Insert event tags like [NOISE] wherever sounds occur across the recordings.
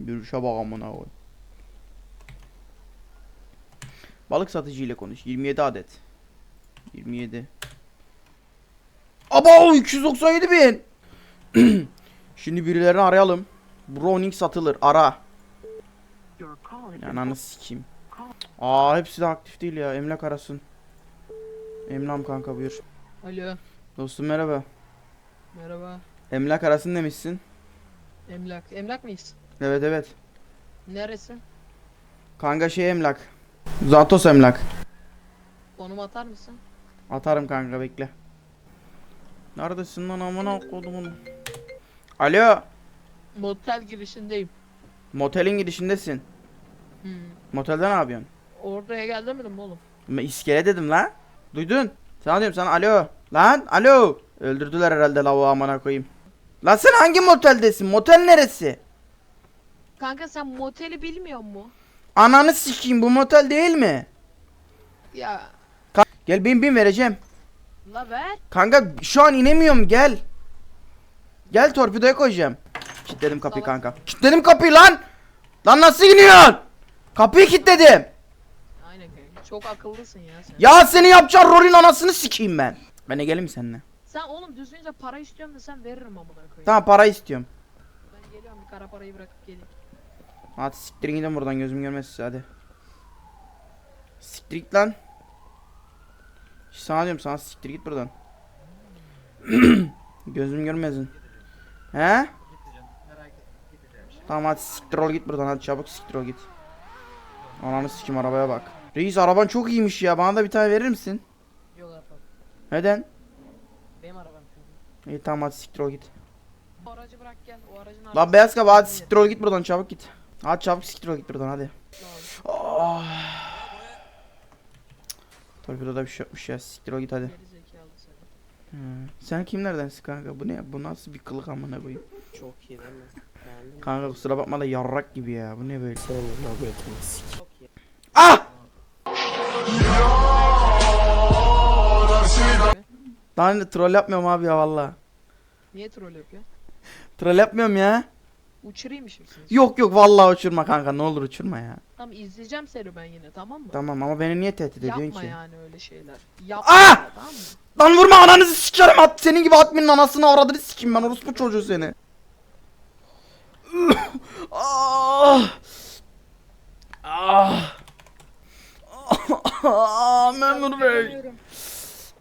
Yürüyüşe bak amına koy. Balık satıcı ile konuş. 27 adet. 27. Aba 297 bin. [CLEARS THROAT] Şimdi birilerini arayalım. Browning satılır. Ara. Ananı sikeyim. Aa hepsi de aktif değil ya. Emlak arasın. Emlam kanka buyur. Alo, Dostum merhaba. merhaba. Emlak arasın demişsin. Emlak. Emlak mıyız? Evet evet. Neresi? Kanka şey emlak. Zatos emlak. Konum atar mısın? Atarım kanka bekle. Neredesin lan amına kodumun? Alo. Motel girişindeyim. Motelin girişindesin. Hmm. Motelde ne yapıyorsun? Oraya gel demedim mi oğlum? Ben iskele dedim lan. Duydun? Sana diyorum sana alo. Lan alo. Öldürdüler herhalde lavuğu amına koyayım. Lan sen hangi moteldesin? Motel neresi? Kanka sen moteli bilmiyor mu? Ananı sikeyim bu motel değil mi? Ya Gel bin bin vereceğim. la ver. Kanka şu an inemiyorum gel. Gel torpidoya koyacağım. Kilitledim kapıyı Salak. kanka. Kilitledim kapıyı lan. Lan nasıl iniyorsun? Kapıyı kilitledim. Aynen kanka. Çok akıllısın ya sen. Ya seni yapacağın rolün anasını sikeyim ben. Ben de geleyim seninle. Sen oğlum düzgünce para istiyorum da sen veririm amına koyayım. Tamam para istiyorum. Ben geliyorum bir kara parayı bırakıp geleyim. Hadi siktirin gidin buradan gözüm görmez sizi hadi. Siktir git lan. Sana diyorum sana siktir git buradan. [CLEARS THROAT] gözüm görmezin. He? Tamam hadi siktir ol git buradan hadi çabuk siktir ol git. Ananı sikim arabaya bak. Reis araban çok iyiymiş ya bana da bir tane verir misin? Yok arabam. Neden? Benim arabam çünkü. İyi tamam hadi siktir ol git. O aracı bırak gel. O aracın Lan beyaz kaba hadi siktir ol git buradan çabuk git. Hadi çabuk siktir ol git buradan hadi. Oh. Torpidoda bir şey yokmuş ya siktir ol git hadi. Hı. Sen kimlerdensin kanka? Bu ne? Bu nasıl bir kılık amına koyayım? Çok iyi değil mi? Beğendin mi? Kanka kusura bakma da yarrak gibi ya. Bu ne böyle? Senin muhabbetini sik. Çok iyi. Ah! Lan troll yapmıyorum abi ya valla. Niye troll yapıyor? [LAUGHS] Troll yapmıyorum ya. Uçurayım işim sizi. Yok yok vallahi uçurma kanka ne olur uçurma ya. Tamam izleyeceğim seni ben yine tamam mı? Tamam ama beni niye tehdit ediyorsun Yapma ki? yani öyle şeyler. Yapma Ah! ya, tamam mı? Lan vurma ananızı sikerim at senin gibi adminin anasını avradını sikeyim ben orospu çocuğu seni. Ah! Ah! Ah! Memur bey. İlgileniyorum.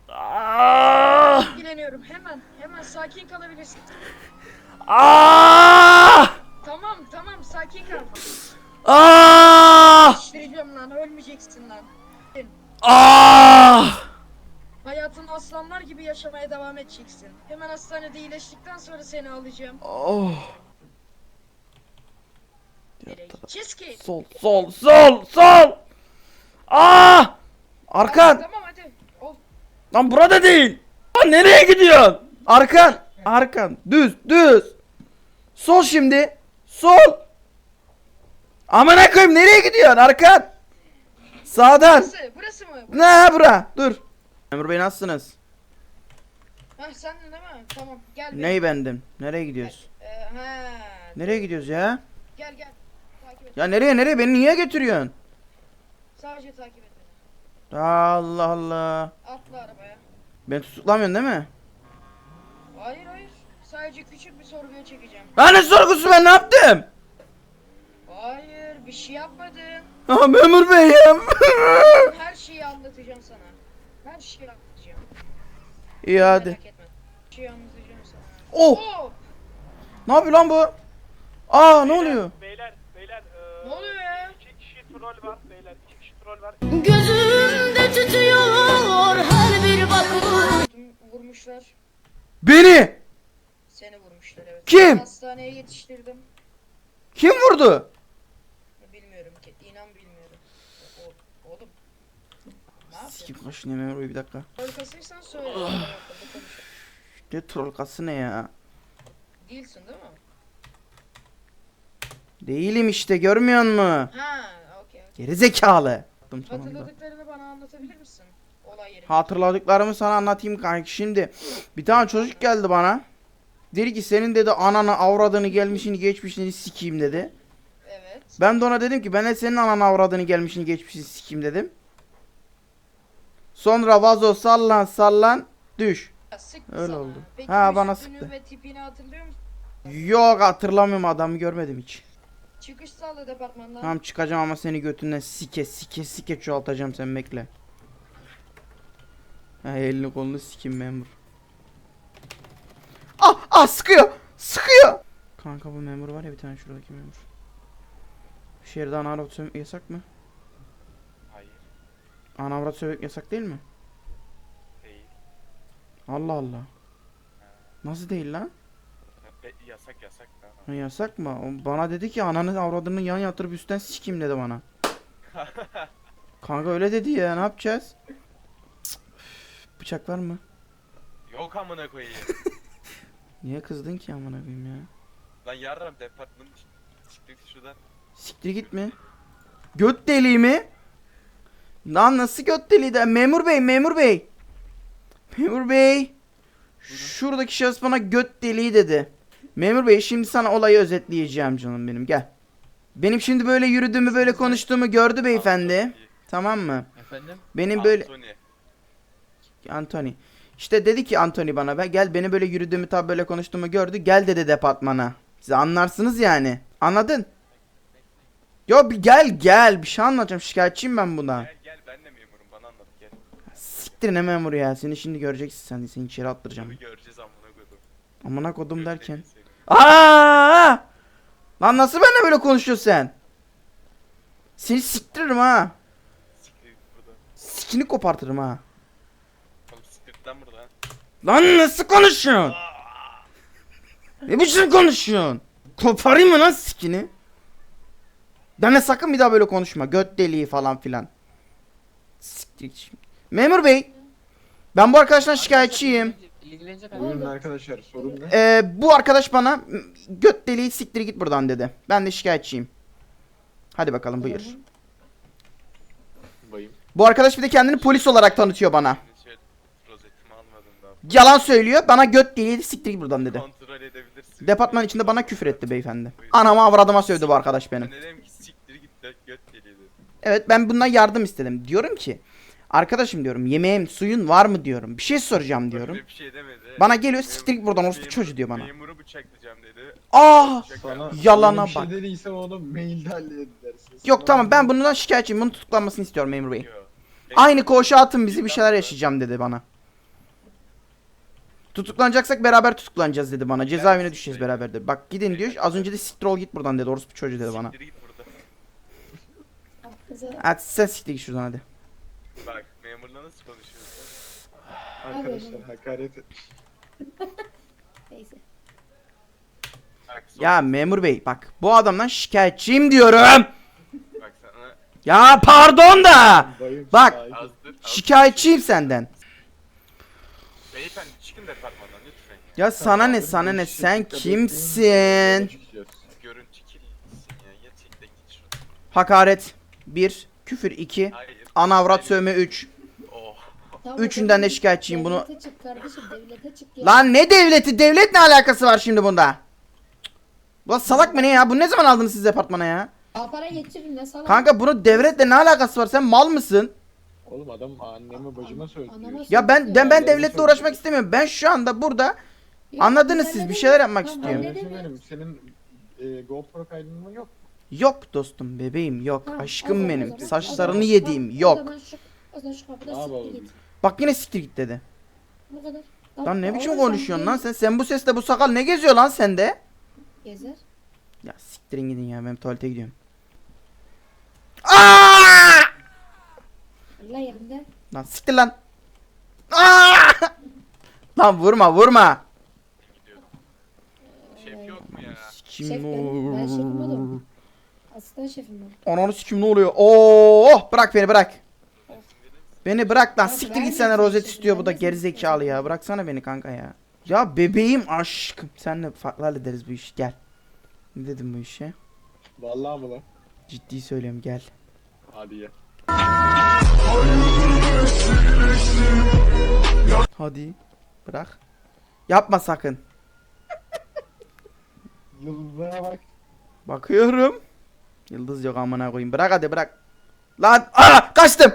Ah! Hemen, hemen sakin kalabilirsin. Ah! Tamam, tamam, sakin kal. Ah! İştireceğim lan, ölmeyeceksin lan. Ah! Hayatını aslanlar gibi yaşamaya devam edeceksin. Hemen hastanede iyileştikten sonra seni alacağım. Oh! Nereye gideceğiz ki? Sol sol sol sol! Ah! Arkan! Tamam hadi. Ol. Lan burada değil. Lan nereye gidiyorsun? Arkan. Arkan. Düz düz. Sol şimdi. Sol. Amına koyayım nereye gidiyorsun? Arkan. Sağdan. Burası, burası mı? Ne bura? Dur. Memur Bey nasılsınız? Hah sen de değil mi? Tamam, gel. bir- Ney bendim? Nereye gidiyoruz? Ee, he. Nereye gidiyoruz ya? Gel gel. Ya nereye nereye? Beni niye götürüyorsun? Sadece takip et. Allah Allah. Atla arabaya. Beni tutuklamıyorsun değil mi? Hayır hayır. Sadece küçük bir sorguya çekeceğim. Lan ne sorgusu ben ne yaptım? Hayır, bir şey yapmadın. Ah memur bey ya. [LAUGHS] Her şeyi anlatacağım sana. Her şeyi anlatacağım. İyi hadi. Merak etme. Her şeyi anlatacağım sana. Oh. Oo! Ne yapıyor lan bu? Aa ne oluyor? Beyler, beyler, eee, Ne oluyor ya? iki kişi troll var, beyler, iki kişi troll var. Gözümde tutuyor her bir Vurdum- Vurmuşlar. Beni. Seni vurmuşlar evet. Kim? Hastaneye yetiştirdim. Kim vurdu? Bilmiyorum ki. İnan bilmiyorum. O, oğlum. Ne kaşınıyor memur bey bir dakika. Arkasıysan söyle. Konuşalım. Ne troll kası ne ya? Değilsin değil mi? Değilim işte görmüyor musun? Ha. Geri zekalı. Yaptım sonunda. Hatırladıklarını bana anlatabilir misin? Olay yeri. Hatırladıklarımı sana anlatayım kanka. Şimdi bir tane çocuk geldi bana. Dedi ki senin dedi ananı avradını gelmişini geçmişini sikeyim dedi. Evet. Ben de ona dedim ki ben de senin ananı avradını gelmişini geçmişini sikeyim dedim. Sonra vazo sallan sallan düş. Ya, Sıktı Öyle sana. oldu. Peki Ha, bana üstünü sıktı. ve tipini hatırlıyor musun? Yok hatırlamıyorum adamı görmedim hiç. Çıkış sağla departmandan. Tamam çıkacağım ama seni götünden sike sike sike çoğaltacağım sen bekle. Ha elini kolunu sikim memur. Ah ah sıkıyor sıkıyor. Kanka bu memur var ya bir tane şuradaki memur. Şehirde ana avrat sövmek yasak mı? Hayır. Ana avrat sövmek yasak değil mi? Değil. Allah Allah. Nasıl değil lan? Yasak yasak da. Ha, yasak mı? O Bana dedi ki ananı avradını yan yatırıp üstten sikim dedi bana. [LAUGHS] Kanka öyle dedi ya ne yapacağız? Cık, üf, Bıçak var mı? Yok amına koyayım. [LAUGHS] Niye kızdın ki amına koyayım ya? Lan yarram departmanın çıktık şuradan. Siktir git mi? Göt deliği mi? Lan nasıl göt deliği de? Memur bey, memur bey. Memur bey. Şuradaki şahıs bana göt deliği dedi. Memur bey şimdi sana olayı özetleyeceğim canım benim gel. Benim şimdi böyle yürüdüğümü böyle konuştuğumu gördü beyefendi. Tamam mı? Efendim? Benim böyle Anthony. Anthony. İşte dedi ki Anthony bana ben gel beni böyle yürüdüğümü tabi böyle konuştuğumu gördü. Gel dedi departmana. Siz anlarsınız yani. Anladın? Yo bir gel gel bir şey anlatacağım şikayetçiyim ben buna. Gel gel ben de memurum bana anlat gel. Siktir ne memuru ya seni şimdi göreceksin sen seni içeri attıracağım. Bunu göreceğiz amına koydum. Amına kodum derken. seni. Aa! Lan nasıl benimle böyle konuşuyorsun sen? Seni siktiririm ha. Sikini kopartırım ha. Oğlum siktir git lan nasıl konuşuyorsun? Ne biçim konuşuyorsun? Koparayım mı lan sikini? Benle sakın bir daha böyle konuşma. Göt deliği falan filan. Siktir. Memur bey. Ben bu arkadaştan şikayetçiyim. İlgilenecek Buyurun arkadaşlar sorun ne? Ee, bu arkadaş bana "M, göt deliği siktir git buradan dedi. Ben de şikayetçiyim. Hadi bakalım buyur. Bayım. Bu arkadaş bir de kendini polis olarak tanıtıyor bana. Şey rozetimi almadım daha. Yalan söylüyor. Bana göt deliği siktir git buradan dedi. Kontrol edebilirsin. Departman içinde bana küfür etti beyefendi. Anama avradıma sövdü bu arkadaş benim. Ben dedim ki siktir git de göt deliği dedim. Evet ben bundan yardım istedim. Diyorum ki arkadaşım diyorum yemeğim suyun var mı diyorum. Bir şey soracağım diyorum. Öyle bir şey demedi. Bana geliyor, siktir git buradan, orospu çocuğu diyor bana. Memuru bıçaklayacağım dedi. Ah! Bıçak Sana. Yalana öyle bir bak. şey dediyse onu mailde halledersin. Yok tamam ben bundan şikayetçiyim. Bunun tutuklanmasını istiyorum memur bey. Yok. Aynı koğuşa atın bizi bir şeyler yaşayacağım dedi bana. Tutuklanacaksak beraber tutuklanacağız dedi bana. Cezaevine düşeceğiz beraber dedi. Bak gidin diyor. Az önce de siktir ol git buradan dedi. Orospu çocuğu dedi bana. Siktir git burada. Hadi sen siktir git şuradan hadi. Bak memurla nasıl konuşuyorsun? Arkadaşlar hakaret et. [LAUGHS] Neyse. Bak, son- Ya memur bey bak bu adamdan şikayetçiyim diyorum. Bak sana Ya pardon da. Bayım. Bak. sakin. azdır. azdır. Şikayetçiyim senden. Beyefendi çıkın departmandan lütfen. Ya sana ne sana ne sen kimsin? Görüntü kirlisin ya. Git şuradan. Hakaret 1, küfür 2, Hayır. Anavrat Hayır. sövme 3. Oh. Tamam, Üçünden de şikayetçiyim, bunu- Devlete çık kardeşim devlete çık ya. Lan ne devleti? Devlet ne alakası var şimdi bunda? Bu salak mı ne ya? Bu ne zaman aldınız siz departmana ya? Aa, para geçirin ne salak. Kanka bunun devletle ne alakası var? Sen mal mısın? Oğlum adam anneme bacıma diyor. Ya ben ben, ben devletle devlet- uğraşmak istemiyorum. Ben şu anda burada anladınız siz, bir şeyler yapmak istiyorum. senin e, GoPro kaydın mı yok? Yok dostum bebeğim yok. O Aşkım benim. zaman- Saçlarını zaman- yediğim o yok. zaman şu- O zaman şu kapıda Ne siktir yapalım? git. Bak yine siktir git dedi. Bu kadar. Lan ne biçim konuşuyorsun lan sen? Sen bu sesle bu sakal ne geziyor lan sende? Gezer. Ya siktirin gidin ya ben tuvalete gidiyorum. Aa! Allah yerinde. Lan siktir lan. Aa! Lan vurma vurma. Gidiyordum. Şef yok mu ya? Şef benim. Ben şefim oğlum. Asistan şefim ben. Ananı sikim ne oluyor? Oo, bırak beni bırak. Beni bırak lan. Ya Siktir ben git sana rozet istiyor bu da gerizekalı ya. Bıraksana beni kanka ya. Ya bebeğim aşkım. Senle farklı hallederiz bu işi. Gel. Ne dedim bu işe? Vallahi mı lan? Ciddi söylüyorum gel. Hadi ya. Hadi. Bırak. Yapma sakın. Yıldızlara bak. Bakıyorum. Yıldız yok amına koyayım. Bırak hadi bırak. Lan aa kaçtım.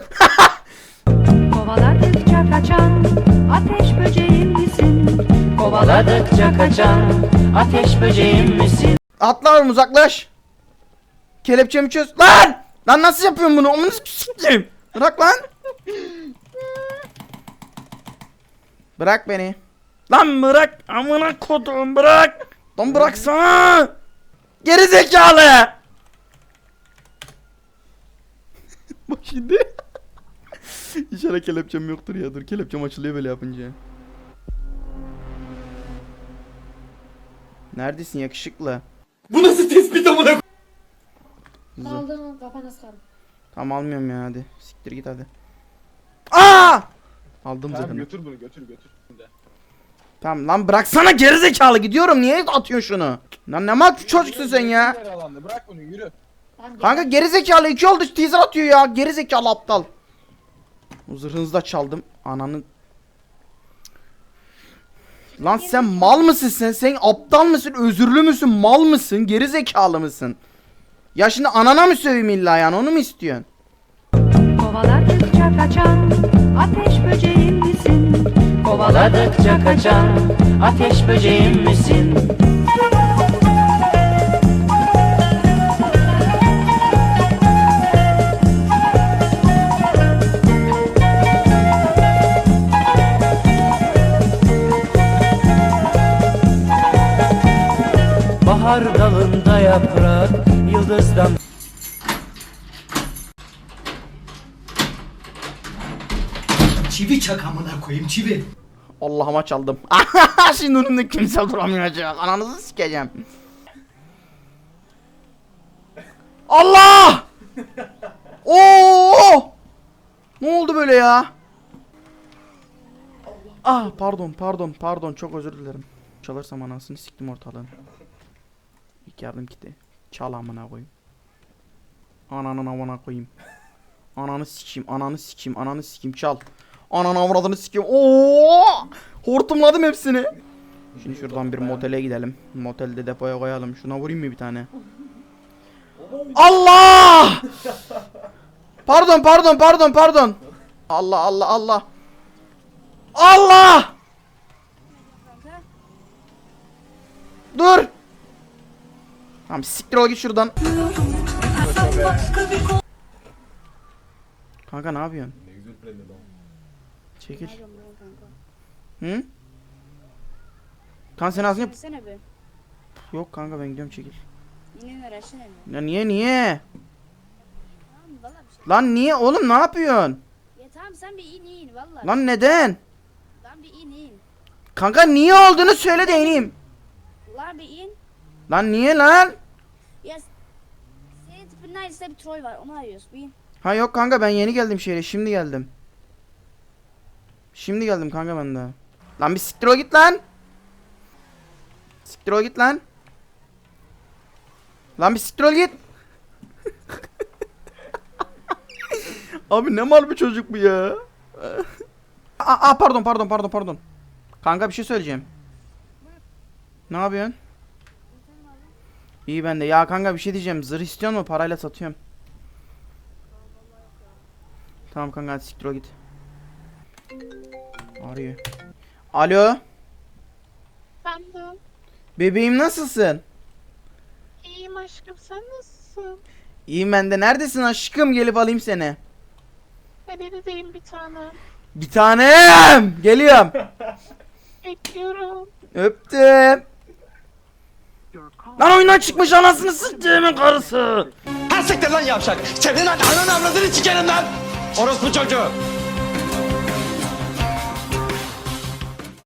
[LAUGHS] Kovaladıkça kaçan ateş böceğim misin? Kovaladıkça kaçan ateş böceğim misin? Atla oğlum uzaklaş. Kelepçemi çöz. Lan! Lan nasıl yapıyorsun bunu? Onu sikeyim. Bırak lan. Bırak beni. Lan bırak. Amına kodum bırak. Lan bıraksana. Geri zekalı. Bak şimdi. İnşallah kelepçem yoktur ya. Dur kelepçem açılıyor böyle yapınca. Neredesin yakışıklı? Aldın kafana sıkarım. Tamam almıyorum ya hadi. Siktir git hadi. Aa! Aldım Tamam zırhını. götür bunu götür götür. Tamam lan bıraksana gerizekalı gidiyorum. Niye atıyorsun şunu? Lan ne mal çocuksun sen ya? Alanda bırak bunu yürü. Tamam, Kanka gerizekalı iki oldu teaser atıyor ya. Gerizekalı aptal. Zırhınızı da çaldım. Ananı. Lan sen mal mısın sen? Sen aptal mısın? Özürlü müsün? Mal mısın? Gerizekalı mısın? Ya şimdi anana mı söveyim illa yani onu mu istiyorsun? Kovaladıkça kaçan ateş böceğim misin? Kovaladıkça kaçan ateş böceğim misin? Bahar dalında yaprak yıldızdan Çivi çak amına koyayım çivi. Allah'ıma çaldım. [LAUGHS] Şimdi önümde kimse duramayacak. Ananızı sikeceğim. Allah! Oo! Ne oldu böyle ya? Ah pardon pardon pardon çok özür dilerim. Çalırsam anasını siktim ortalığın. İlk yardım kiti. Çal amına koyayım. Ananın amına koyayım. Ananı sikeyim, ananı sikeyim, ananı sikeyim çal. Ananı avradını sikeyim. Oo! Hortumladım hepsini. Şimdi şuradan bir motele gidelim. Motelde depoya koyalım. Şuna vurayım mı bir tane? Allah! Pardon, pardon, pardon, pardon. Allah Allah Allah. Allah! Dur. Tamam siktir ol git şuradan. Kanka ne yapıyorsun? Çekil. Hı? Kan sen ağzını yap. Yok kanka ben gidiyorum çekil. Ya niye niye? Tamam valla bir şey. Lan niye oğlum ne yapıyorsun? Ya tamam sen bir in in valla. Lan neden? Lan bir in in. Kanka niye olduğunu söyle de ineyim. Lan niye lan? Ya senin tipinin aynısında bir troll var onu arıyoruz bir in. Ha yok kanka ben yeni geldim şehre şimdi geldim. Şimdi geldim kanka ben de. Lan bir siktir o git lan. Siktir o git lan. Lan bir siktir ol git. [LAUGHS] Abi ne mal bir çocuk bu ya. aa, aa, pardon pardon pardon pardon. Kanka bir şey söyleyeceğim. Ne yapıyorsun? İyi ben de. Ya kanka bir şey diyeceğim. Zırh istiyor mu? Parayla satıyorum. Tamam kanka hadi siktir git. Arıyor. Alo. Ben de Bebeğim nasılsın? iyiyim aşkım sen nasılsın? İyiyim ben de. Neredesin aşkım? Gelip alayım seni. Ben evdeyim bir tane. Bir tanem. Geliyorum. Bekliyorum. Öptüm. Lan oyundan çıkmış anasını sıçtığımın karısı. Ha siktir lan yavşak. Senin ananı avradını sikerim lan. Orospu çocuğu.